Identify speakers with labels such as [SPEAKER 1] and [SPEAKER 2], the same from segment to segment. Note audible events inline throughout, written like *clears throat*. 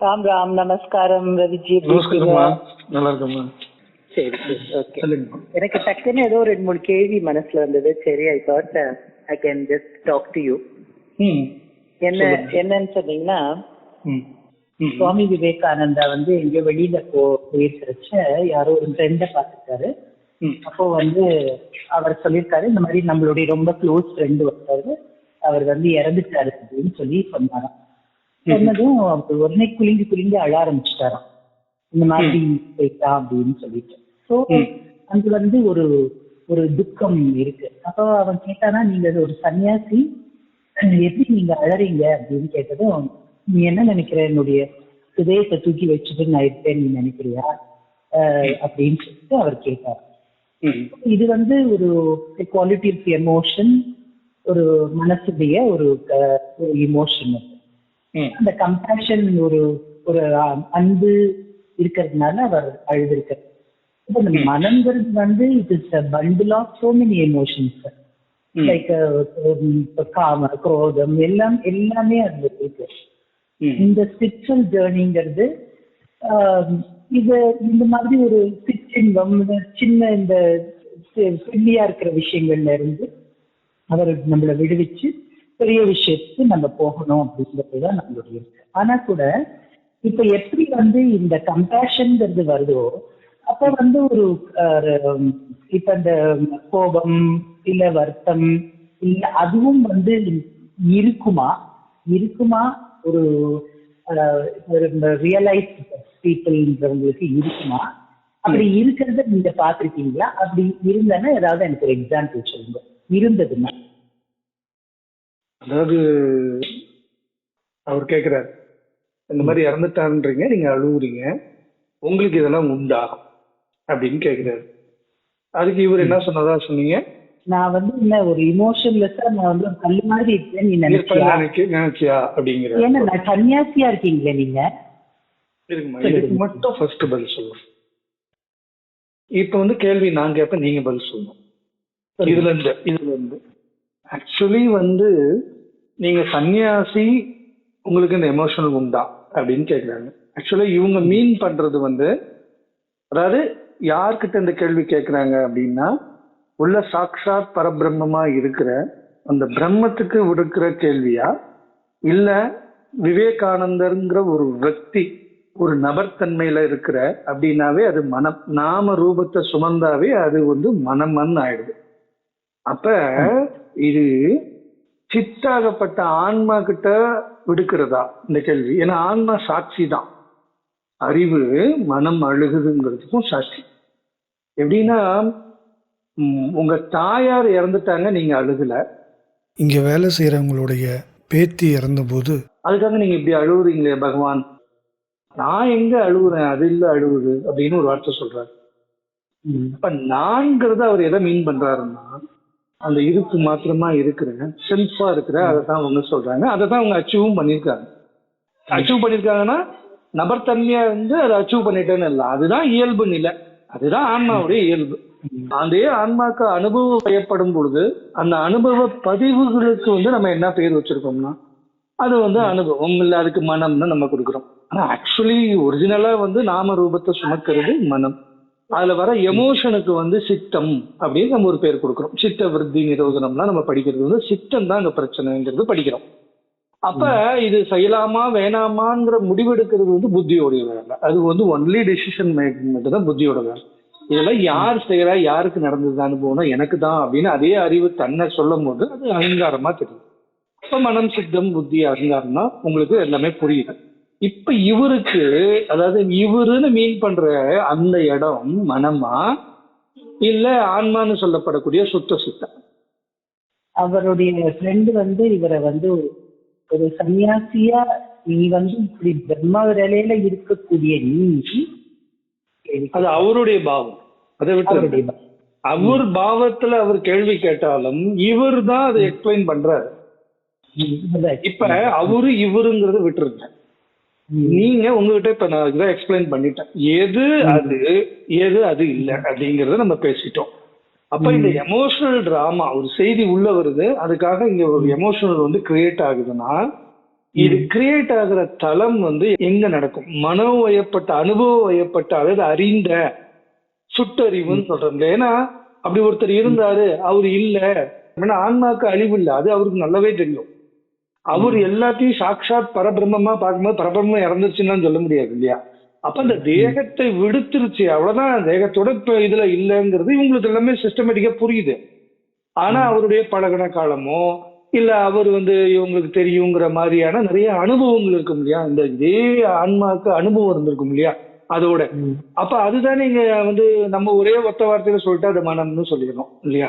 [SPEAKER 1] ராம் ராம் நமஸ்காரம் ரவிஜி?
[SPEAKER 2] நல்லா இருக்கம்மா
[SPEAKER 1] சரி ஓகே. எனக்கு டக்குன்னு ஏதோ ரெண்டு மூணு கேள்வி மனசுல வந்தது. சரி I thought I can just talk to you என்ன என்னன்னு சொன்னீங்கன்னா சுவாமி விவேகானந்தா வந்து எங்க வெளியில போ போயிருக்கிறச்ச யாரோ ஒரு ஃப்ரெண்டை பார்த்துட்டாரு அப்போ வந்து அவர் சொல்லியிருக்காரு இந்த மாதிரி நம்மளுடைய ரொம்ப க்ளோஸ் ஃப்ரெண்டு ஒருத்தர் அவர் வந்து இறந்துட்டாரு அப்படின்னு சொல்லி சொன்னாராம். சொன்னதும் உடனே குலுங்கி குலுங்கி அழ ஆரம்பிச்சிட்டாராம். இந்த மாதிரி போயிட்டான் அப்படின்னு சொல்லிட்டு. ஸோ அங்க வந்து ஒரு ஒரு துக்கம் இருக்கு. அப்போ அவன் கேட்டானா நீங்க ஒரு சன்னியாசி. எப்படி நீங்க அழறீங்க? அப்படின்னு கேட்டதும் நீ என்ன நினைக்கிற? என்னுடைய இதயத்தை தூக்கி வச்சுட்டு நான் இருப்பேன் நீ நினைக்கிறியா? அப்படின்னு சொல்லிட்டு அவர் கேட்டார். இது வந்து ஒரு குவாலிட்டி ஆஃப் எமோஷன் ஒரு மனசுடைய ஒரு இமோஷன்
[SPEAKER 2] ம்
[SPEAKER 1] அந்த கம்பேஷன் ஒரு ஒரு அன்பு இருக்கிறதுனால அவர் அழுதுருக்கார். இப்போ இந்த மனம்ங்கிறது வந்து it is bundle of so many emotions like காம குரோதம் எல்லாம் எல்லாமே அதுல இருக்கு. இந்த ஸ்பிரிச்சுவல் ஜேர்னிங்கிறது இது இந்த மாதிரி ஒரு சிற்றின்பம் சின்ன இந்த சில்லியா இருக்கிற விஷயங்கள்ல இருந்து அவர் நம்மளை விடுவிச்சு பெரிய விஷயத்துக்கு நம்ம போகணும் அப்படிங்கிறது தான் நம்மளுடைய இருக்கு ஆனா கூட இப்ப எப்படி வந்து இந்த கம்பேஷன்ங்கிறது வருதோ அப்ப வந்து ஒரு இப்ப இந்த கோபம் இல்ல வருத்தம் இல்ல அதுவும் வந்து இருக்குமா? இருக்குமா? ஒரு ரியலைஸ் பீப்புள்ன்றவங்களுக்கு இருக்குமா? அப்படி இருக்கிறத நீங்க பாத்திருக்கீங்களா அப்படி இருந்தேன்னா ஏதாவது எனக்கு ஒரு எக்ஸாம்பிள் சொல்லுங்க. இருந்ததுன்னா.
[SPEAKER 2] அதாவது அவர் கேட்குறாரு இந்த மாதிரி இறந்துட்டாருன்றீங்க நீங்க அழுவுறீங்க. உங்களுக்கு இதெல்லாம் உண்டா? அப்படின்னு கேட்குறாரு அதுக்கு இவர் என்ன சொன்னதா சொன்னீங்க?
[SPEAKER 1] நான் வந்து என்ன ஒரு இமோஷன்லெஸ்ஸா நான் வந்து ஒரு கல்லு மாதிரி இருக்கேன் நீ நினைச்சியா?
[SPEAKER 2] நினைச்சியா? அப்படிங்கிற
[SPEAKER 1] ஏன்னா நான் சன்னியாசியா இருக்கீங்களே நீங்க?
[SPEAKER 2] இதுக்கு மட்டும் ஃபர்ஸ்ட் பதில் சொல்லுங்க இப்போ வந்து கேள்வி நான் கேட்பேன் நீங்க பதில் சொல்லணும் இதுல இருந்து இதுல இருந்து. ஆக்சுவலி வந்து நீங்க சன்னியாசி உங்களுக்கு இந்த எமோஷனல் உண்டா அப்படின்னு கேட்குறாங்க ஆக்சுவலாக இவங்க மீன் பண்றது வந்து அதாவது யார்கிட்ட இந்த கேள்வி கேட்குறாங்க அப்படின்னா உள்ள சாக்ஷாத் பரபிரம்மமா இருக்கிற அந்த பிரம்மத்துக்கு விடுக்கிற கேள்வியா? இல்ல விவேகானந்தருங்கிற ஒரு வக்தி ஒரு நபர்த்தன்மையில இருக்கிற அப்படின்னாவே அது மனம் நாம ரூபத்தை சுமந்தாவே அது வந்து மனமன் ஆயிடுது. அப்ப இது சித்தாகப்பட்ட ஆன்மா கிட்ட விடுக்கிறதா இந்த கேள்வி. ஏன்னா ஆன்மா சாட்சி தான். அறிவு மனம் அழுகுதுங்கிறதுக்கும் சாட்சி. எப்படின்னா உங்க தாயார் இறந்துட்டாங்க நீங்க அழுகல.
[SPEAKER 3] இங்கே வேலை செய்கிறவங்களுடைய பேத்தி இறந்தபோது
[SPEAKER 2] அதுக்காக நீங்க இப்படி அழுவுறீங்களே பகவான். நான் எங்க அழுவுறேன்? அது இல்ல அழுவுது அப்படின்னு ஒரு வார்த்தை சொல்றாரு. அப்ப நான்கிறத அவர் எதை மீன் பண்றாருன்னா அந்த இருப்பு மாத்திரமா இருக்கிற செல்ஃபா இருக்கிற அதை தான் அவங்க சொல்றாங்க. அதை தான் அவங்க அச்சீவும் பண்ணியிருக்காங்க. அச்சீவ் பண்ணியிருக்காங்கன்னா நபர்த்தன்மையா இருந்து அதை அச்சீவ் பண்ணிட்டேன்னு இல்லை. அதுதான் இயல்பு நிலை. அதுதான் ஆன்மாவுடைய இயல்பு. அந்த ஆன்மாக்கு அனுபவம் செய்யப்படும் பொழுது அந்த அனுபவ பதிவுகளுக்கு வந்து நம்ம என்ன பெயர் வச்சிருக்கோம்னா அது வந்து அனுபவம். இல்லை அதுக்கு மனம்னு நம்ம கொடுக்குறோம். ஆனா ஆக்சுவலி ஒரிஜினலா வந்து நாம ரூபத்தை சுமக்கிறது மனம். அதுல வர எமோஷனுக்கு வந்து சித்தம் அப்படின்னு நம்ம ஒரு பேர் கொடுக்குறோம். சித்த விருத்தி நிரோதனம்லாம் நம்ம படிக்கிறது வந்து சித்தம் தான் அங்க பிரச்சனைங்கிறது படிக்கிறோம். அப்ப இது செய்யலாமா வேணாமாங்கிற முடிவெடுக்கிறது வந்து புத்தியோடைய வேலை. அது வந்து ஒன்லி டெசிஷன் மேக்கிங் மட்டும் தான் புத்தியோட வேலை. இதெல்லாம் யார் செய்யறா யாருக்கு நடந்தது அனுபவம்னா எனக்கு தான் அப்படின்னு அதே அறிவு தன்னை சொல்லும் போது அது அகங்காரமா தெரியும். இப்ப மனம் சித்தம் புத்தி அகங்காரம்னா உங்களுக்கு எல்லாமே புரியுது. இப்ப இவருக்கு அதாவது இவருன்னு மீன் பண்ற அந்த இடம் மனமா? இல்ல ஆன்மான்னு சொல்லப்படக்கூடிய சுத்த சித்தம்?
[SPEAKER 1] அவருடைய ஃப்ரெண்டு வந்து இவரை வந்து ஒரு சன்னியாசியா நீ வந்து இப்படி பிரம்ம நிலையில இருக்கக்கூடிய நீ
[SPEAKER 2] அது அவருடைய பாவம். அதை விட்டு அவர் பாவத்துல அவர் கேள்வி கேட்டாலும் இவர் தான் அதை எக்ஸ்பிளைன் பண்றாரு. இப்ப அவரு இவருங்கிறத விட்டுருங்க. நீங்க உங்ககிட்ட இப்ப நான் இதை எக்ஸ்பிளைன் பண்ணிட்டேன். எது அது? எது அது இல்ல? அப்படிங்கறத நம்ம பேசிட்டோம். அப்ப இந்த எமோஷனல் டிராமா ஒரு செய்தி உள்ள வருது. அதுக்காக இங்க ஒரு எமோஷனல் வந்து கிரியேட் ஆகுதுன்னா இது கிரியேட் ஆகுற தளம் வந்து எங்க நடக்கும்? மனோவயப்பட்ட அனுபவயப்பட்ட அதாவது அறிந்த சுட்டறிவுன்னு சொல்றோம் ஏன்னா அப்படி ஒருத்தர் இருந்தாரு அவர் இல்ல. ஆன்மாக்கு அழிவு இல்ல. அது அவருக்கு நல்லாவே தெரியும். அவர் எல்லாத்தையும் சாட்சாத் பரபிரம்மமா பார்க்கும்போது பரபிரம்மம் இறந்துருச்சுன்னு சொல்ல முடியாது இல்லையா? அப்ப அந்த தேகத்தை விடுத்துருச்சு. அவ்வளவுதான். தேகத்தோட இப்ப இதுல இல்லைங்கிறது இவங்களுக்கு எல்லாமே சிஸ்டமேட்டிக்கா புரியுது. ஆனா அவருடைய பழகுன காலமோ இல்ல அவர் வந்து இவங்களுக்கு தெரியுங்கிற மாதிரியான நிறைய அனுபவங்கள் இருக்கும் இல்லையா? இந்த இதே ஆன்மாவுக்கு அனுபவம் இருந்திருக்கும் இல்லையா? அதோட. அப்ப அதுதான் நீங்க வந்து நம்ம ஒரே ஒத்த வார்த்தையில சொல்லிட்டு அது மனம்னு சொல்லிடணும் இல்லையா?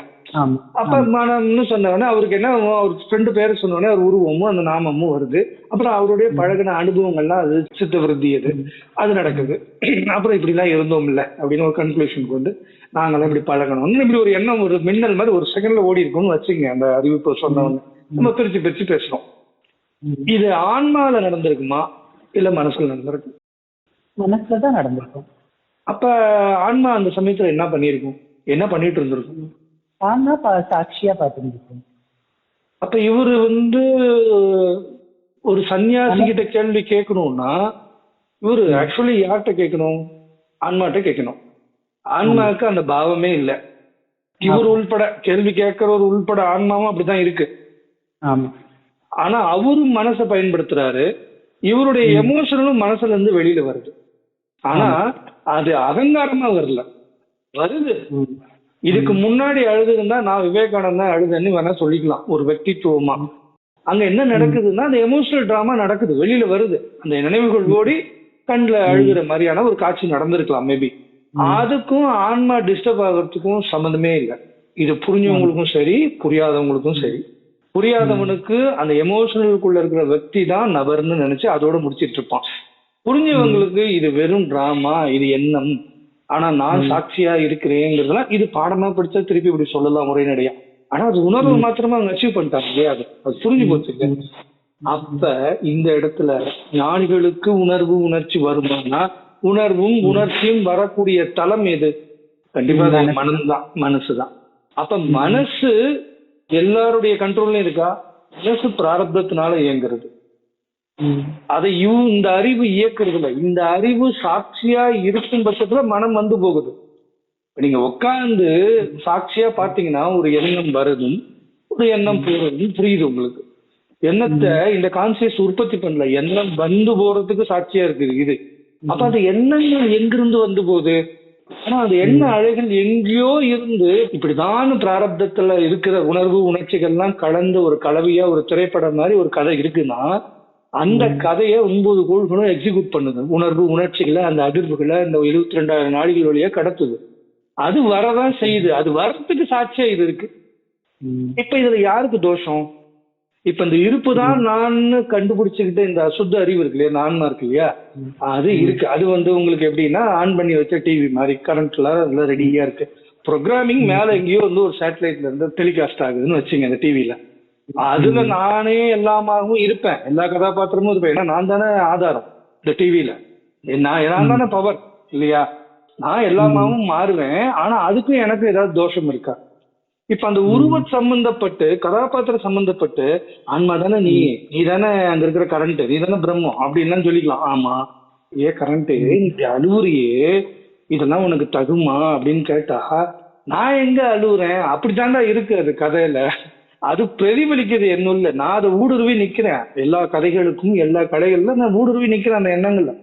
[SPEAKER 2] அப்ப மனம்னு சொன்னவொடனே அவருக்கு என்ன அவர் ஃப்ரெண்டு பேரை சொன்னோடனே அவர் உருவமும் அந்த நாமமும் வருது. அப்புறம் அவருடைய பழகின அனுபவங்கள்லாம் அது சித்த விருத்தி அது. அது நடக்குது. *clears throat* அப்புறம் இப்படிலாம் இருந்தோம் இல்ல அப்படின்னு ஒரு கன்க்ளூஷனுக்கு வந்து நாங்களாம் இப்படி பழகணும். இப்படி ஒரு எண்ணம் ஒரு மின்னல் மாதிரி ஒரு செகண்ட்ல ஓடி இருக்கும்னு வச்சுங்க அந்த அறிவிப்பு சொன்னவங்க நம்ம பிரிச்சு பிரிச்சு பேசுறோம். இது ஆன்மால நடந்திருக்குமா இல்ல மனசுல நடந்திருக்கு?
[SPEAKER 1] மனசுல தான் நடந்திருக்கும்.
[SPEAKER 2] அப்ப ஆன்மா அந்த சமயத்துல என்ன பண்ணிருக்கும் என்ன பண்ணிட்டு இருந்திருக்கும்?
[SPEAKER 1] ஆனா பா- சாட்சியா பார்த்துருந்துருக்கும்.
[SPEAKER 2] அப்ப இவரு வந்து ஒரு சன்னியாசி கிட்ட கேள்வி கேட்கணும்னா இவரு ஆக்சுவலி யார்கிட்ட கேட்கணும்? ஆன்மாட்ட கேட்கணும். ஆன்மாவுக்கு அந்த பாவமே இல்ல. இவர் உள்பட கேள்வி கேட்கறவர் உள்பட ஆன்மாவும் அப்படிதான் இருக்கு.
[SPEAKER 1] ஆமா.
[SPEAKER 2] ஆனா அவரும் மனசை பயன்படுத்துறாரு. இவருடைய எமோஷனலும் மனசுல இருந்து வெளியில வருது. ஆனா அது அகங்காரமா வரல. வருது. இதுக்கு முன்னாடி அழுதுன்னா நான் விவேகானந்தா அழுதுன்னு வேணா சொல்லிக்கலாம் ஒரு வெக்தித்துவமா. அங்க என்ன நடக்குதுன்னா அந்த எமோஷனல் டிராமா நடக்குது. வெளியில வருது. அந்த நினைவுகள் ஓடி கண்ல அழுகிற மாதிரியான ஒரு காட்சி நடந்திருக்கலாம் மேபி அதுக்கும் ஆன்மா டிஸ்டர்ப் ஆகிறதுக்கும் சம்மந்தமே இல்லை. இது புரிஞ்சவங்களுக்கும் சரி புரியாதவங்களுக்கும் சரி. புரியாதவனுக்கு அந்த எமோஷனலுக்குள்ள இருக்கிற வெக்தி தான் நபர்னு நினைச்சு அதோட முடிச்சிட்டு இருப்பான். புரிஞ்சவங்களுக்கு இது வெறும் டிராமா இது எண்ணம். ஆனா நான் சாட்சியா இருக்கிறேங்கிறதுலாம் இது பாடமா படிச்சா திருப்பி இப்படி சொல்லலாம் உரைநடையா ஆனா அது உணர்வு மாத்திரமா அவங்க அச்சீவ் பண்ணிட்டாங்க இல்லையா? அது அது புரிஞ்சு போச்சு? அப்ப இந்த இடத்துல ஞானிகளுக்கு உணர்வு உணர்ச்சி வருமானா உணர்வும் உணர்ச்சியும் வரக்கூடிய தலம் எது? கண்டிப்பா அது மனம்தான் மனசுதான் அப்ப மனசு எல்லாருடைய கண்ட்ரோல்லையும் இருக்கா? மனசு பிராரப்தத்தினால இயங்குறது. அதை இவ் இந்த அறிவு இயக்குறது இல்ல இந்த அறிவு சாட்சியா இருக்கும் பட்சத்துல மனம் வந்து போகுது. நீங்க உட்கார்ந்து சாட்சியா பாத்தீங்கன்னா ஒரு எண்ணம் வருதும் ஒரு எண்ணம் போறதும் புரியுது உங்களுக்கு. எண்ணத்தை இந்த கான்சியஸ் உற்பத்தி பண்ணல எண்ணம் வந்து போறதுக்கு சாட்சியா இருக்குது இது. அப்ப அந்த எண்ணங்கள் எங்கிருந்து வந்து போகுது? ஆனா அந்த எண்ண அலைகள் எங்கேயோ இருந்து இப்படிதான் பிராரப்தத்துல இருக்கிற உணர்வு உணர்ச்சிகள்லாம் கலந்து ஒரு கலவையா ஒரு திரைப்படம் மாதிரி ஒரு கதை இருக்குன்னா அந்த கதையை ஒன்பது கோள்களும் எக்ஸிக்யூட் பண்ணுது. உணர்வு உணர்ச்சிகளை அந்த அதிர்வுகளை அந்த எழுபத்தி ரெண்டாயிரம் நாடுகள் வழியா கடத்துது. அது வரதான் செய்யுது. அது வர்றதுக்கு சாட்சியா இது இருக்கு. இப்ப இதுல யாருக்கு தோஷம்? இப்ப இந்த இருப்பு தான் நான் கண்டுபிடிச்சுக்கிட்ட இந்த அசுத்த அறிவு இருக்கு இல்லையா? நான்மா இருக்கு இல்லையா? அது இருக்கு. அது வந்து உங்களுக்கு எப்படின்னா ஆன் பண்ணி வச்ச டிவி மாதிரி கரண்ட்ல அதுல ரெடியா இருக்கு. ப்ரோக்ராமிங் மேல எங்கேயோ வந்து ஒரு சேட்டலைட்ல இருந்து டெலிகாஸ்ட் ஆகுதுன்னு வச்சுங்க இந்த டிவில அதுல நானே எல்லாமாகவும் இருப்பேன். எல்லா கதாபாத்திரமும் இருப்பேன். ஏன்னா நான் தானே ஆதாரம் இந்த டிவில நான் நான் தானே பவர் இல்லையா? நான் எல்லாமாவும் மாறுவேன். ஆனா அதுக்கும் எனக்கு ஏதாவது தோஷம் இருக்கா? இப்ப அந்த உருவ சம்பந்தப்பட்டு கதாபாத்திரம் சம்பந்தப்பட்டு ஆன்மா தானே நீ நீ தானே அங்க இருக்கிற கரண்ட் நீ தானே பிரம்மம் அப்படின்லாம் சொல்லிக்கலாம். ஆமா. ஏ கரண்ட் இப்படி அழுவுறியே இதெல்லாம் உனக்கு தகுமா? அப்படின்னு கேட்டா நான் எங்க அழுவுறேன்? அப்படித்தாண்டா இருக்கு அது கதையில. அது பிரதிபலிக்குது என்னுள்ள நான் அதை ஊடுருவி நிக்கிறேன். எல்லா கதைகளுக்கும் எல்லா கதைகள்ல நான் ஊடுருவி நிக்கிறேன் அந்த எண்ணங்கள்ல.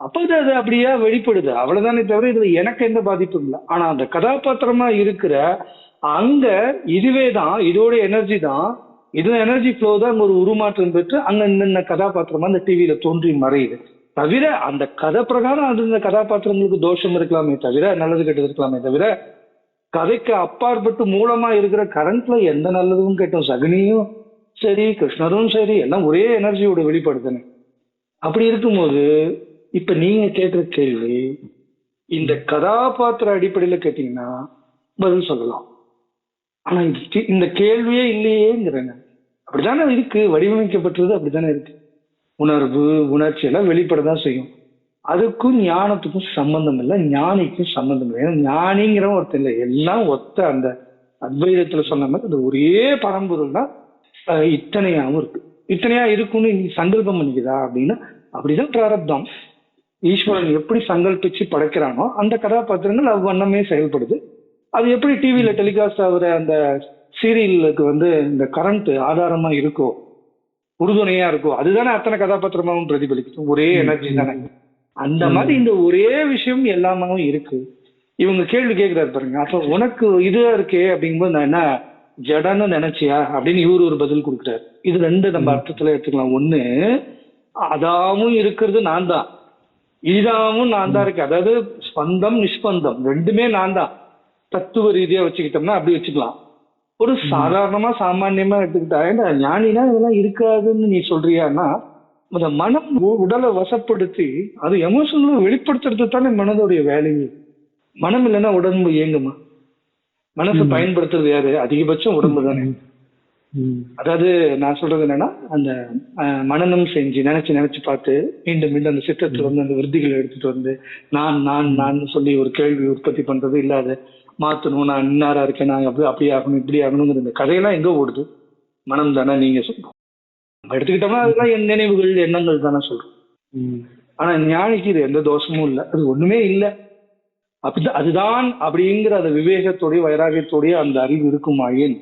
[SPEAKER 2] அப்ப அது அப்படியே வெளிப்படுது. அவ்வளவுதானே தவிர இதுல எனக்கு எந்த பாதிப்பும் இல்லை. ஆனா அந்த கதாபாத்திரமா இருக்கிற அங்க இதுவே தான் இதோட எனர்ஜி தான் இது எனர்ஜி ஃப்ளோ தான் ஒரு உருமாற்றம் பெற்று அங்க இந்த கதாபாத்திரமா அந்த டிவியில தோன்றி மறையுது. தவிர அந்த கதை பிரகாரம் அது இந்த கதாபாத்திரங்களுக்கு தோஷம் இருக்கலாமே தவிர நல்லது கெட்டது இருக்கலாமே தவிர கதைக்கு அப்பாற்பட்டு மூலமா இருக்கிற கரண்ட்ல எந்த நல்லதும் கேட்டோம். சகுனியும் சரி கிருஷ்ணரும் சரி எல்லாம் ஒரே எனர்ஜியோட வெளிப்படுதுன்னு அப்படி இருக்கும்போது இப்ப நீங்க கேட்கிற கேள்வி இந்த கதாபாத்திர அடிப்படையில கேட்டீங்கன்னா பதில் சொல்லலாம். ஆனா கே- இந்த கேள்வியே இல்லையேங்கிறேங்க. அப்படித்தானே இருக்கு? வடிவமைக்கப்பட்டது அப்படித்தானே இருக்கு. உணர்வு உணர்ச்சி எல்லாம் வெளிப்படதான் செய்யும். அதுக்கும் ஞானத்துக்கும் சம்பந்தம் இல்லை ஞானிக்கும் சம்பந்தம் இல்லை. ஏன்னா ஞானிங்கிறவன் ஒருத்தர் இல்லை. எல்லாம் ஒத்த அந்த அத்வைதத்துல சொன்ன மாதிரி அந்த ஒரே பரம்பொருள் தான் அஹ், இத்தனையாவும் இருக்கு. இத்தனையா இருக்கும்னு நீ சங்கல்பம் பண்ணிக்குதா அப்படின்னா அப்படிதான் பிராரப்தம். ஈஸ்வரன் எப்படி சங்கல்பிச்சு படைக்கிறானோ அந்த கதாபாத்திரங்கள் அவ்வண்ணமே செயல்படுது. அது எப்படி டிவியில டெலிகாஸ்ட் ஆகுற அந்த சீரியலுக்கு வந்து இந்த கரண்ட் ஆதாரமா இருக்கோ உறுதுணையா இருக்கோ அதுதானே அத்தனை கதாபாத்திரமாவும் பிரதிபலிக்கும். ஒரே எனர்ஜி தானே. அந்த மாதிரி இந்த ஒரே விஷயம் எல்லாமாவும் இருக்கு. இவங்க கேள்வி கேட்கிறாரு பாருங்க. அப்ப உனக்கு இதுவா இருக்கே அப்படிங்கும்போது நான் என்ன ஜடன்னு நினைச்சியா? அப்படின்னு இவரு ஒரு பதில் கொடுக்குறாரு. இது ரெண்டு நம்ம அர்த்தத்துல எடுத்துக்கலாம். ஒண்ணு அதாவும் இருக்கிறது நான் தான். இதாவும் நான் தான் இருக்கேன். அதாவது ஸ்பந்தம் நிஷ்பந்தம் ரெண்டுமே நான் தான். தத்துவ ரீதியா வச்சுக்கிட்டோம்னா அப்படி வச்சுக்கலாம். ஒரு சாதாரணமா சாமான்யமா எடுத்துக்கிட்டா ஞானினா இதெல்லாம் இருக்காதுன்னு நீ சொல்றியான்னா அந்த மனம் உடலை வசப்படுத்தி அது எமோஷனல வெளிப்படுத்துறது தானே மனதோடைய வேலையே. மனம் இல்லைன்னா உடம்பு இயங்குமா? மனசை பயன்படுத்துறது யாரு? அதிகபட்சம் உடம்பு தானே. அதாவது நான் சொல்றது என்னன்னா அந்த அஹ், மனனம் செஞ்சு நினைச்சு நினைச்சு பார்த்து மீண்டும் மீண்டும் அந்த சித்தத்துல வந்து அந்த விருத்திகளை எடுத்துட்டு வந்து நான் நான் நான் சொல்லி ஒரு கேள்வி உற்பத்தி பண்றது இல்லாத மாத்தணும் நான் இன்னாரா இருக்கேன் நான் அப்படி அப்படி ஆகணும் இப்படி ஆகணுங்கிற இந்த கதையெல்லாம் எங்க ஓடுது. மனம் தானே நீங்க நம்ம எடுத்துக்கிட்டோம்னா அதெல்லாம் என் நினைவுகள் எண்ணங்கள் தானே சொல்றோம் ஆனா ஞானிக்கு இது எந்த தோஷமும் இல்லை. அது ஒண்ணுமே இல்லை. அப்படிதான் அதுதான் அப்படிங்கிற அந்த விவேகத்தோடைய வைராகியத்தோடைய அந்த அறிவு இருக்குமாயின்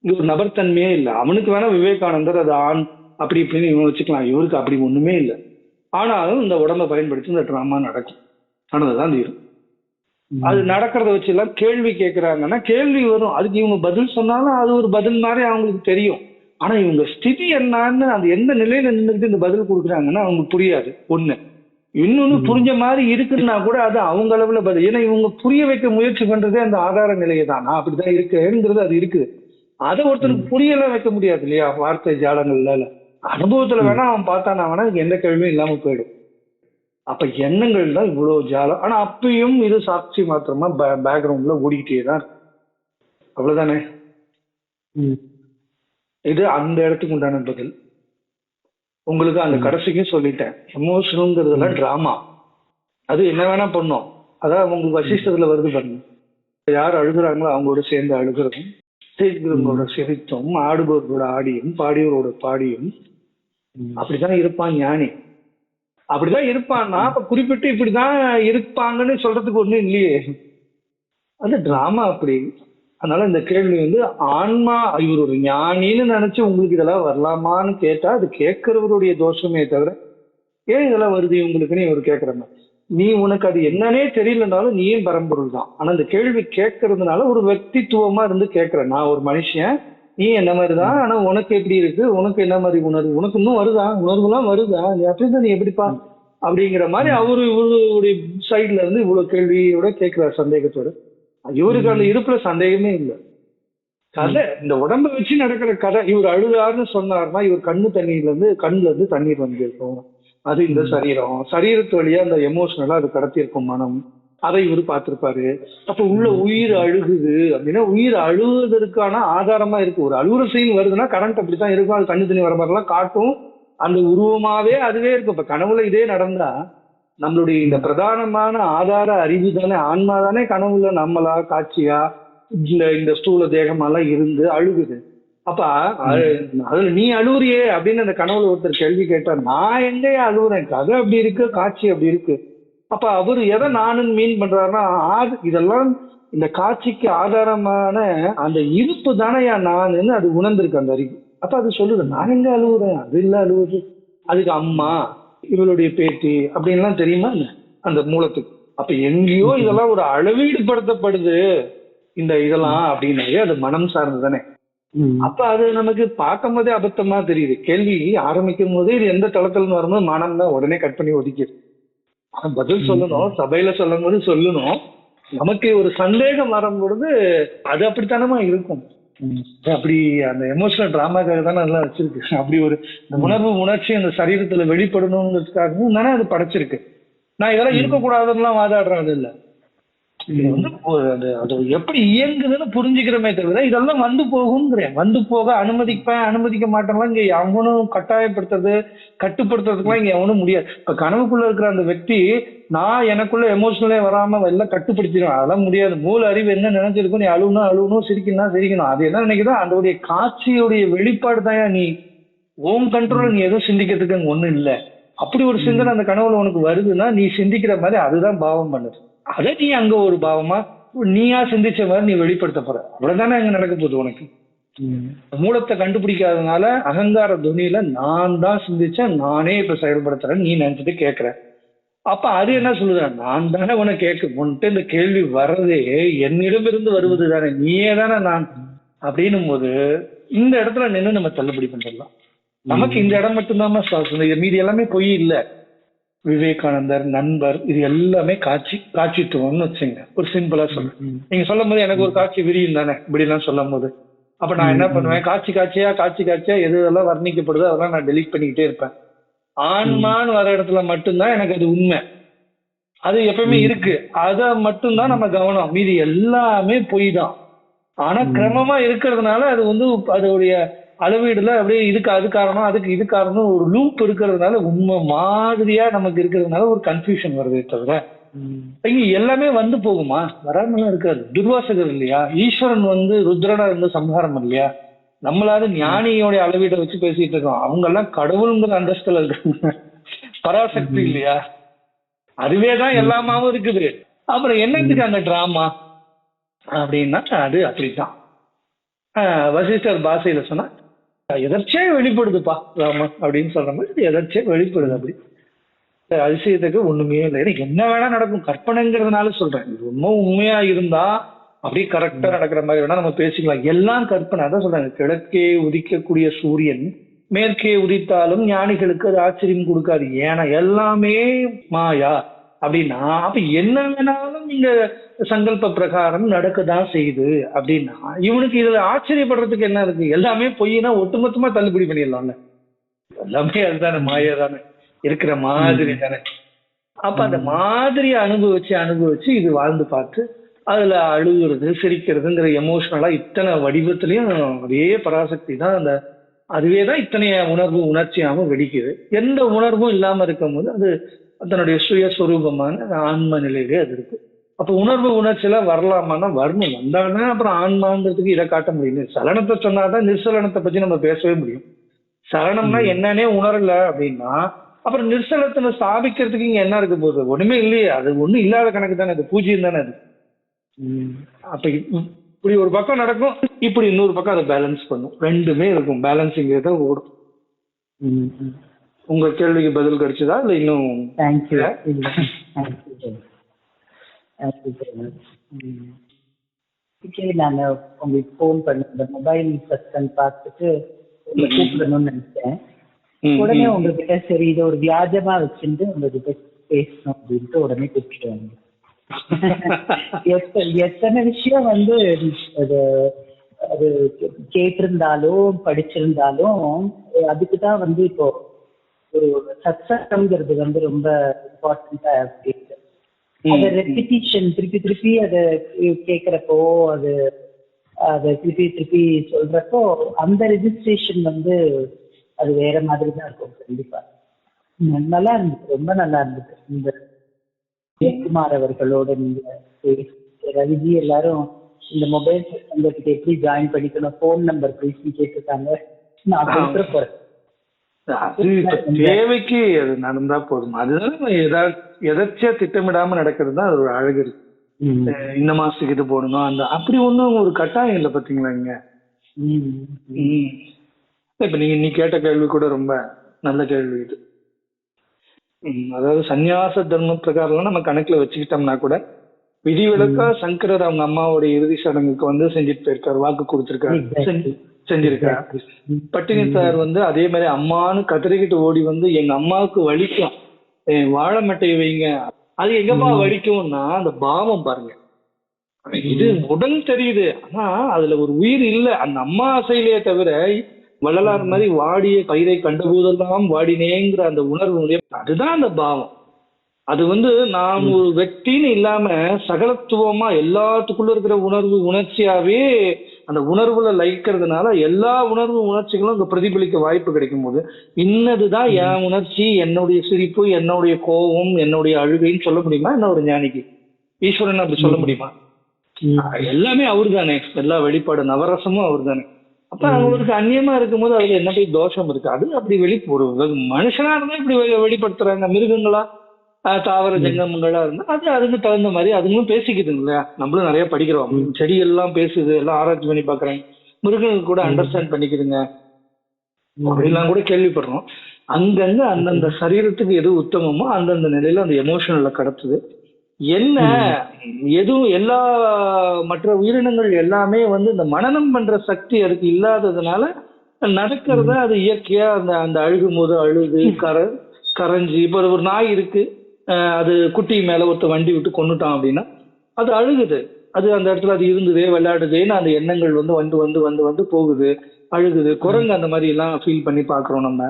[SPEAKER 2] இது ஒரு நபர்த்தன்மையே இல்லை. அவனுக்கு வேணா விவேகானந்தர் அது ஆண் அப்படி இப்படின்னு இவன் வச்சுக்கலாம். இவருக்கு அப்படி ஒண்ணுமே இல்லை. ஆனாலும் இந்த உடம்பை பயன்படுத்தி இந்த ட்ராமா நடக்கும். நடந்துதான் தீரும். அது நடக்கிறத வச்சு எல்லாம் கேள்வி கேட்கறாங்கன்னா கேள்வி வரும். அதுக்கு இவங்க பதில் சொன்னாலும் அது ஒரு பதில் மாதிரி அவங்களுக்கு தெரியும். ஆனா இவங்க ஸ்திதி என்னன்னு அந்த எந்த நிலையில நின்றுட்டு இந்த பதில் கொடுக்குறாங்கன்னா அவங்களுக்கு புரியாது. ஒண்ணு. இன்னொன்னு புரிஞ்ச மாதிரி இருக்குன்னா கூட அது அவங்க அளவுல பதில். ஏன்னா இவங்க புரிய வைக்க முயற்சி பண்றதே அந்த ஆதார நிலையை தான். அப்படிதான் இருக்கேங்கிறது அது இருக்குது. அதை ஒருத்தருக்கு புரியல வைக்க முடியாது இல்லையா? வார்த்தை ஜாலங்கள்ல அனுபவத்துல வேணா அவன் பார்த்தானா வேணா எந்த கேள்வியும் இல்லாம போயிடும். அப்ப எண்ணங்கள் தான் இவ்வளவு ஜாலம் ஆனா அப்பயும் இது சாட்சி மாத்திரமா பேக்ரவுண்ட்ல ஓடிக்கிட்டே தான். அவ்வளவுதானே? இது அந்த இடத்துக்கு உண்டான பதில். உங்களுக்கு அந்த கடைசிக்கும் சொல்லிட்டேன். எமோஷனுங்கிறதுலாம் டிராமா அது என்ன வேணா பண்ணும். அதான் உங்களுக்கு வசிஷ்டத்துல வருது பாருங்க. யார் அழுகுறாங்களோ அவங்களோட சேர்ந்து அழுகிறதும் சிரிக்கிறவங்களோட சிரித்தும் ஆடுபவர்களோட ஆடியும் பாடியவரோட பாடியும் அப்படிதான் இருப்பான் ஞானி. அப்படிதான் இருப்பான்னா அப்ப குறிப்பிட்டு இப்படிதான் இருப்பாங்கன்னு சொல்றதுக்கு ஒண்ணும் இல்லையே. அது டிராமா அப்படி அதனால இந்த கேள்வி வந்து ஆன்மா இவர் ஒரு ஞானின்னு நினைச்சு உங்களுக்கு இதெல்லாம் வரலாமான்னு கேட்டா அது கேட்கிறவருடைய தோஷமே தவிர ஏன் இதெல்லாம் வருது உங்களுக்குன்னு இவர் கேட்கிற நீ உனக்கு அது என்னன்னே தெரியலனாலும் நீயும் பரம்பொருள் தான். ஆனா இந்த கேள்வி கேட்கறதுனால ஒரு வக்தித்துவமா இருந்து கேட்கிற நான் ஒரு மனுஷன் நீ என்ன மாதிரி தான்? ஆனா உனக்கு எப்படி இருக்கு? உனக்கு என்ன மாதிரி உணர்வு? உனக்கு இன்னும் வருதா? உணர்வுலாம் வருதா? நீ அப்படின்னு நீ எப்படிப்பா? அப்படிங்கிற மாதிரி அவரு இவருடைய சைட்ல இருந்து இவ்வளவு கேள்வியோட கேட்கிறார் சந்தேகத்தோட. இவருக்கு அந்த இருப்புல சந்தேகமே இல்லை. கதை இந்த உடம்ப வச்சு நடக்கிற கதை இவர் அழுதாருன்னு சொன்னாருன்னா இவர் கண்ணு தண்ணியில இருந்து கண்ணுல இருந்து தண்ணீர் வந்திருக்கும். அது இந்த சரீரம். சரீரத்து வழியா அந்த எமோஷனலா அது கடத்தியிருக்கும் மனம். அதை இவர் பார்த்திருப்பாரு. அப்ப உள்ள உயிர் அழுகுது. அப்படின்னா உயிர் அழுகுவதற்கான ஆதாரமா இருக்கு. ஒரு அழுகுற சீன் வருதுன்னா கரண்ட் அப்படித்தான் இருக்கும். அது கண்ணு தண்ணி வர மாதிரிலாம் காட்டும். அந்த உருவமாவே அதுவே இருக்கும். இப்ப கனவுல இதே நடந்தா நம்மளுடைய இந்த பிரதானமான ஆதார அறிவு தானே? ஆன்மா தானே கனவுல நம்மளா காட்சியா இந்த இந்த ஸ்தூல தேகமெல்லாம் இருந்து அழுகுது. அப்ப அதுல நீ அழுவுறியே அப்படின்னு அந்த கனவுல ஒருத்தர் கேள்வி கேட்டா நான் எங்கேயா அழுவுறேன்? கதை அப்படி இருக்கு காட்சி அப்படி இருக்கு. அப்ப அவர் எதை நானுன்னு மீன் பண்றாருன்னா இதெல்லாம் இந்த காட்சிக்கு ஆதாரமான அந்த இருப்பு தானேயா நானுன்னு அது உணர்ந்திருக்கு அந்த அறிவு. அப்ப அது சொல்லுது நான் எங்க அழுவுறேன்? அது இல்ல அழுவுது. அதுக்கு அம்மா இவளுடைய பேத்தி அப்படின்லாம் தெரியுமா? அந்த மூலத்துக்கு. அப்ப எங்கேயோ இதெல்லாம் ஒரு அளவீடுபடுத்தப்படுது. இந்த இதெல்லாம் அப்படின்னாலே அது மனம் சார்ந்து தானே. அப்ப அது நமக்கு பார்க்கும் போதே அபத்தமா தெரியுது. கேள்வி ஆரம்பிக்கும் போதே இது எந்த தளத்துல வரும்போது மனம் தான் உடனே கட் பண்ணி ஒதுக்கிது ஆனா பதில் சொல்லணும் சபையில சொல்லும் போது சொல்லணும். நமக்கு ஒரு சந்தேகம் வரும் பொழுது அது அப்படித்தானமா இருக்கும்? அப்படி அந்த எமோஷனல் டிராமாக்காக தானே அதெல்லாம் வச்சிருக்கு. அப்படி ஒரு உணர்வு உணர்ச்சி அந்த சரீரத்துல வெளிப்படணுங்கிறதுக்காகவும் தானே அது படைச்சிருக்கு. நான் இதெல்லாம் இருக்கக்கூடாதுன்னுலாம் வாதாடுறேன் அது இல்ல. இது வந்து அது எப்படி இயங்குதுன்னு புரிஞ்சுக்கிறமே தவிர இதெல்லாம் வந்து போகுங்கிறேன் வந்து போக அனுமதிப்பேன் அனுமதிக்க மாட்டேன்லாம் இங்க எவனும் கட்டாயப்படுத்துறது கட்டுப்படுத்துறதுக்குலாம் இங்க எவனும் முடியாது. இப்ப கனவுக்குள்ள இருக்கிற அந்த வெக்தி நான் எனக்குள்ள எமோஷனலே வராம எல்லாம் கட்டுப்படுத்திடும் அதெல்லாம் முடியாது. மூல அறிவு என்ன நினைச்சிருக்கும் நீ அழுகணும் அழுகணும் சிரிக்கணும்னா சிரிக்கணும். அது என்ன நினைக்குதோ அதோடைய காட்சியுடைய வெளிப்பாடு தான் நீ. ஓம் கண்ட்ரோல் நீ எதுவும் சிந்திக்கிறதுக்கு ஒன்றும் இல்லை. அப்படி ஒரு சிந்தனை அந்த கனவுல உனக்கு வருதுன்னா நீ சிந்திக்கிற மாதிரி அதுதான் பாவம் பண்ணுது. அதை நீ அங்க ஒரு பாவமா? நீயா சிந்திச்ச மாதிரி நீ வெளிப்படுத்த போற. அவ்வளவுதானே அங்க நடக்க போகுது உனக்கு? மூலத்தை கண்டுபிடிக்காதனால அகங்கார துணியில நான் தான் சிந்திச்சேன் நானே இப்ப செயல்படுத்துறேன் நீ நினைச்சிட்டு கேக்குற. அப்ப அது என்ன சொல்லுது? நான் தானே உன கேட்க உன்கிட்ட இந்த கேள்வி வர்றதே என்னிடமிருந்து வருவது தானே. நீயே தானே நான். அப்படின்னும் போது இந்த இடத்துல நின்று நம்ம தள்ளுபடி பண்ணிடலாம். நமக்கு இந்த இடம் மட்டும்தான் மீதி எல்லாமே பொய் இல்ல. விவேகானந்தர் நண்பர் இது எல்லாமே காட்சி காட்சித்துவம்னு வச்சுங்க. ஒரு சிம்பிளா சொல்றேன். நீங்க சொல்லும் போது எனக்கு ஒரு காட்சி விரியும் தானே இப்படி எல்லாம் சொல்லும் போது அப்ப நான் என்ன பண்ணுவேன்? காட்சி காட்சியா காட்சி காட்சியா எது எதெல்லாம் வர்ணிக்கப்படுதோ அதெல்லாம் நான் டெலீட் பண்ணிக்கிட்டே இருப்பேன். ஆன்மான்னு வர இடத்துல மட்டும்தான் எனக்கு அது உண்மை. அது எப்பவுமே இருக்கு. அத மட்டும்தான் நம்ம கவனம். மீதி எல்லாமே பொய் தான். ஆனா கிரமமா இருக்கிறதுனால அது வந்து அதோடைய அளவீடுல அப்படியே இதுக்கு அது காரணம் அதுக்கு இது காரணம் ஒரு லூப் இருக்கிறதுனால உண்மை மாதிரியா நமக்கு இருக்கிறதுனால ஒரு கன்ஃபியூஷன் வருதே தவிர இங்க எல்லாமே வந்து போகுமா? வராமலாம் இருக்காது. துர்வாசகர் இல்லையா? ஈஸ்வரன் வந்து ருத்ரனா இருந்து சம்ஹாரம் இல்லையா? நம்மளாவது ஞானியோட அளவீட்டை வச்சு பேசிட்டு இருக்கோம். அவங்க எல்லாம் கடவுளுங்கிற அந்தஸ்துல இருக்காங்க. பராசக்தி இல்லையா? அதுவே தான் எல்லாமாவும் இருக்குது. அப்புறம் என்னத்துக்கு அந்த டிராமா அப்படின்னா அது அப்படித்தான். வசிஷ்டர் பாஷையில சொன்னா எதர்ச்சியா வெளிப்படுதுப்பா ராமன் அப்படின்னு சொல்ற மாதிரி எதர்ச்சியா வெளிப்படுது அப்படி. அதிசயத்துக்கு ஒண்ணுமே இல்லை. எனக்கு என்ன வேணா நடக்கும். கற்பனைங்கிறதுனால சொல்றேன். இது ரொம்ப உண்மையா இருந்தா அப்படியே கரெக்டா நடக்கிற மாதிரி வேணா நம்ம பேசிக்கலாம். எல்லாம் கற்பனை. அதான் சொல்றாங்க கிழக்கே உதிக்கக்கூடிய சூரியன் மேற்கே உதித்தாலும் ஞானிகளுக்கு அது ஆச்சரியம் கொடுக்காது. ஏன்னா எல்லாமே மாயா. அப்படின்னா அப்ப என்ன வேணாலும் நீங்க சங்கல்ப பிரகாரம் நடக்கதான் செய்யுது அப்படின்னா இவனுக்கு இதுல ஆச்சரியப்படுறதுக்கு என்ன இருக்கு? எல்லாமே பொய்னா ஒட்டுமொத்தமா தள்ளுபடி பண்ணிடலாம்ல. எல்லாமே அதுதானே மாயா தானே. இருக்கிற மாதிரி தானே. அப்ப அந்த மாதிரி அனுபவிச்சு அனுபவிச்சு இது வாழ்ந்து பார்த்து அதுல அழுகுறது சிரிக்கிறதுங்கிற எமோஷனலா இத்தனை வடிவத்திலையும் அதே பராசக்தி தான் அந்த அதுவே தான் இத்தனைய உணர்வு உணர்ச்சியாகவும் வெடிக்குது. எந்த உணர்வும் இல்லாம இருக்கும்போது அது தன்னுடைய சுயஸ்வரூபமான ஆன்ம நிலையிலே அது இருக்கு. அப்ப உணர்வு உணர்ச்சியெல்லாம் வரலாமான்னா வரணும். வந்தாதான் அப்புறம் ஆன்மாங்கிறதுக்கு இதை காட்ட முடியும். சலனத்தை சொன்னாதான் நிர்சலனத்தை பத்தி நம்ம பேசவே முடியும். சலனம்னா என்னன்னே உணரல அப்படின்னா அப்புறம் நிர்சலத்தை ஸ்தாபிக்கிறதுக்கு இங்க என்ன இருக்க போகுது? ஒண்ணுமே இல்லையே. அது ஒண்ணும் இல்லாத கணக்கு தானே அது. பூஜ்யம் தானே அது. அப்ப இப்~ இப்படி ஒரு பக்கம் நடக்கும் இப்படி இன்னொரு பக்கம் அதை பேலன்ஸ் பண்ணும். ரெண்டுமே இருக்கும். பேலன்சிங் தான் ஓடும். உங்க கேள்விக்கு பதில் கிடைச்சதா? இல்ல இன்னும்
[SPEAKER 1] தேங்க்யூ ஓகே நான் உங்களுக்கு ஃபோன் பண்ண இந்த மொபைல் சத்தம் பார்த்துட்டு உங்களை கூப்பிடணும்னு நினைச்சேன். உடனே. உங்ககிட்ட சரி இதை ஒரு வியாஜமா வச்சுட்டு உங்ககிட்ட பேசணும் அப்படின்ட்டு உடனே கூப்பிட்டு வந்தேன். *laughs* எத்த- எத்தனை விஷயம் வந்து அது அது கேட்டிருந்தாலும் படிச்சிருந்தாலும் அதுக்கு தான் வந்து இப்போ ஒரு சத்சங்கம்ங்கிறது வந்து ரொம்ப இம்பார்ட்டண்டா இருக்கு. அந்த ரெப்பிட்டிஷன் திருப்பி திருப்பி அதை கேட்குறப்போ அது அதை திருப்பி திருப்பி சொல்றப்போ அந்த ரெஜிஸ்ட்ரேஷன் வந்து அது வேற மாதிரி தான் இருக்கும் கண்டிப்பா. நல்லா இருந்துச்சு ரொம்ப நல்லா இருந்துச்சு. இந்த ஜெயக்குமார் அவர்களோட நீங்க ரவிஜி எல்லாரும் இந்த மொபைல் சங்கத்துக்கு எப்படி ஜாயின் பண்ணிக்கணும் ஃபோன் நம்பர் பேசி கேட்டிருக்காங்க. நான் கொடுத்துட போறேன்
[SPEAKER 2] அது தேவைக்கு அது நடந்தா போதும். அதுதான் எதா எதாச்சியா திட்டமிடாம நடக்கிறது தான் அது ஒரு அழகு இருக்கு. இந்த மாசத்துக்கு இது போடணும் அந்த அப்படி ஒண்ணும் ஒரு கட்டாயம் இல்லை பாத்தீங்களா இங்க. இப்ப நீங்க நீ கேட்ட கேள்வி கூட ரொம்ப நல்ல கேள்வி இது. அதாவது சந்நியாச தர்ம பிரகாரம் நம்ம கணக்குல வச்சுக்கிட்டோம்னா கூட விதிவிலக்கா சங்கரர் அவங்க அம்மாவோட இறுதி சடங்குக்கு வந்து செஞ்சுட்டு போயிருக்காரு வாக்கு கொடுத்திருக்காரு. செஞ்சிருக்காரு.
[SPEAKER 1] ம்.
[SPEAKER 2] பட்டினித்தார் வந்து அதே மாதிரி அம்மான்னு கதறிக்கிட்டு ஓடி வந்து எங்க அம்மாவுக்கு வலிக்கும். என் வாழை மட்டையை வைங்க. அது எங்கப்பா வலிக்கும்னா அந்த பாவம் பாருங்க. இது உடன் தெரியுது. ஆனா அதுல ஒரு உயிர் இல்ல. அந்த அம்மா அசையிலே தவிர வள்ளலார் மாதிரி வாடிய பயிரை கண்டபோதெல்லாம் வாடினேங்கிற அந்த உணர்வு அதுதான் அந்த பாவம். அது வந்து நாம் ஒரு வெட்டின்னு இல்லாம சகலத்துவமா எல்லாத்துக்குள்ள இருக்கிற உணர்வு உணர்ச்சியாவே அந்த உணர்வுல லயிக்கிறதுனால எல்லா உணர்வு உணர்ச்சிகளும் அங்க பிரதிபலிக்க வாய்ப்பு கிடைக்கும் போது இன்னதுதான் என் உணர்ச்சி என்னுடைய சிரிப்பு என்னுடைய கோபம் என்னுடைய அழுகைன்னு சொல்ல முடியுமா? என்ன ஒரு ஞானிக்கு? ஈஸ்வரன் அப்படி சொல்ல முடியுமா. எல்லாமே அவர்தானே. எல்லா வெளிப்பாடு நவரசமும் அவர்தானே. அப்ப அவங்களுக்கு அந்நியமா இருக்கும்போது அதுல என்ன போய் தோஷம் இருக்கு? அது அப்படி வெளி ஒரு மனுஷனா இருந்தா இப்படி வெளி- வெளிப்படுத்துறாங்க மிருகங்களா? தாவர ஜங்கமங்களா இருந்தா அது அதுக்கு தகுந்த மாதிரி அதுங்களும் பேசிக்குதுங்க இல்லையா நம்மளும் நிறைய படிக்கிறோம். செடி எல்லாம் பேசுது எல்லாம் ஆராய்ச்சி பண்ணி பாக்குறேன் மிருகங்கள் கூட அண்டர்ஸ்டாண்ட் பண்ணிக்குதுங்க. அப்படிலாம் கூட கேள்விப்படுறோம். அங்கங்க அந்தந்த சரீரத்துக்கு எது உத்தமமோ அந்தந்த நிலையில அந்த எமோஷனல்ல கடத்துது. என்ன எதுவும் எல்லா மற்ற உயிரினங்கள் எல்லாமே வந்து இந்த மனனம் பண்ற சக்தி அதுக்கு இல்லாததுனால நடக்கிறத அது இயற்கையா அந்த அந்த அழுகும் போது அழுது கர கரைஞ்சி இப்போ ஒரு நாய் இருக்கு. அது குட்டி மேல ஒருத்த வண்டி விட்டு கொண்டுட்டான் அப்படின்னா அது அழுகுது. அது அந்த இடத்துல அது இருந்ததே விளையாடுதேன்னு அந்த எண்ணங்கள் வந்து வந்து வந்து வந்து வந்து போகுது அழுகுது. குரங்கு அந்த மாதிரி எல்லாம் ஃபீல் பண்ணி பாக்குறோம் நம்ம.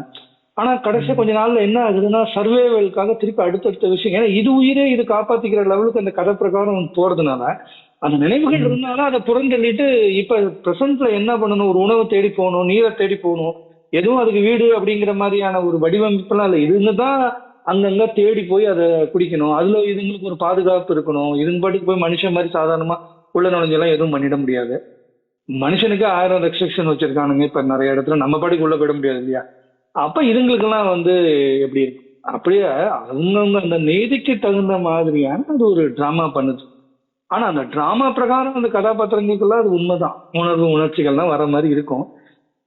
[SPEAKER 2] ஆனா கடைசி கொஞ்ச நாள்ல என்ன ஆகுதுன்னா சர்வேவலுக்காக திருப்பி அடுத்தடுத்த விஷயம். ஏன்னா இது உயிரே இது காப்பாத்திக்கிற லெவலுக்கு அந்த கதை பிரகாரம் போறதுனால அந்த நினைவுகள் இருந்தாலும் அதை புறந்தள்ளிட்டு இப்ப பிரசன்ட்ல என்ன பண்ணணும்? ஒரு உணவு தேடி போகணும் நீரை தேடி போகணும். எதுவும் அதுக்கு வீடு அப்படிங்கிற மாதிரியான ஒரு வடிவமைப்புலாம் இல்லை. இதுங்க தான் அங்கங்க தேடி போய் அதை குடிக்கணும். அதுல இதுங்களுக்கு ஒரு பாதுகாப்பு இருக்கணும். இதுங்க பாட்டுக்கு போய் மனுஷன் மாதிரி சாதாரணமா உள்ள நுழைஞ்செல்லாம் எதுவும் பண்ணிட முடியாது. மனுஷனுக்கு ஆயிரம் ரெஸ்ட்ரிக்ஷன் வச்சிருக்கானுங்க. இப்ப நிறைய இடத்துல நம்ம பாட்டுக்கு உள்ள போயிட முடியாது இல்லையா? அப்ப இதுங்களுக்கெல்லாம் வந்து எப்படி இருக்கு? அப்படியே அவங்கவுங்க அந்த நீதிக்கு தகுந்த மாதிரியான அது ஒரு டிராமா பண்ணுது. ஆனா அந்த டிராமா பிரகாரம் அந்த கதாபாத்திரங்களுக்கெல்லாம் அது உண்மைதான். உணர்வு உணர்ச்சிகள்லாம் வர மாதிரி இருக்கும்.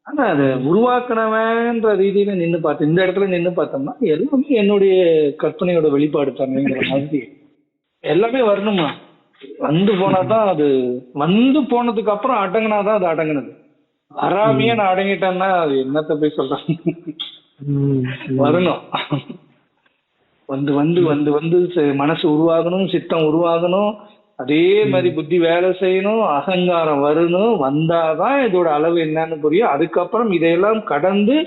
[SPEAKER 2] ஆனா அதை உருவாக்கினவன்ற ரீதியில நின்று பார்த்து இந்த இடத்துல நின்று பார்த்தோம்னா எல்லாமே என்னுடைய கற்பனையோட வெளிப்பாடு தானேங்கிற மாதிரி. எல்லாமே வரணுமா? வந்து போனாதான் அது வந்து போனதுக்கு அப்புறம் அடங்கினாதான் அது அடங்குனது. வராமையே நான் அடங்கிட்டேன்னா அது என்னத்த போய் சொல்றேன் வரணும். வந்து வந்து வந்து வந்து மனசு உருவாகணும் சித்தம் உருவாகணும் அதே மாதிரி புத்தி வேலை செய்யணும் அகங்காரம் வரணும் வந்தாதான் இதோட அளவு என்னன்னு புரியும். அதுக்கப்புறம் இதையெல்லாம் கடந்து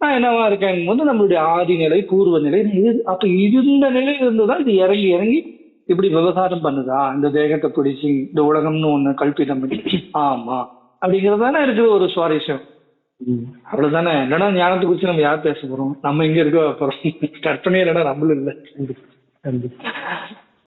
[SPEAKER 2] நான் என்னவா இருக்கேன் போது நம்மளுடைய ஆதி நிலை பூர்வ நிலை இது அப்ப இருந்த நிலை இருந்துதான் இது இறங்கி இறங்கி இப்படி விவகாரம் பண்ணுதா? இந்த தேகத்தை பிடிச்சி இந்த உலகம்னு ஒண்ணு கல்பிதம் பண்ணி ஆமா அப்படிங்கிறது தானே இருக்குது ஒரு சுவாரஸ்யம். அவ்வளவுதானே? இல்லைன்னா ஞானத்தை குறிச்சு நம்ம யார் பேச போறோம்? நம்ம இங்க இருக்க போறோம் கற்பனை இல்லைன்னா நம்மளும் இல்லை.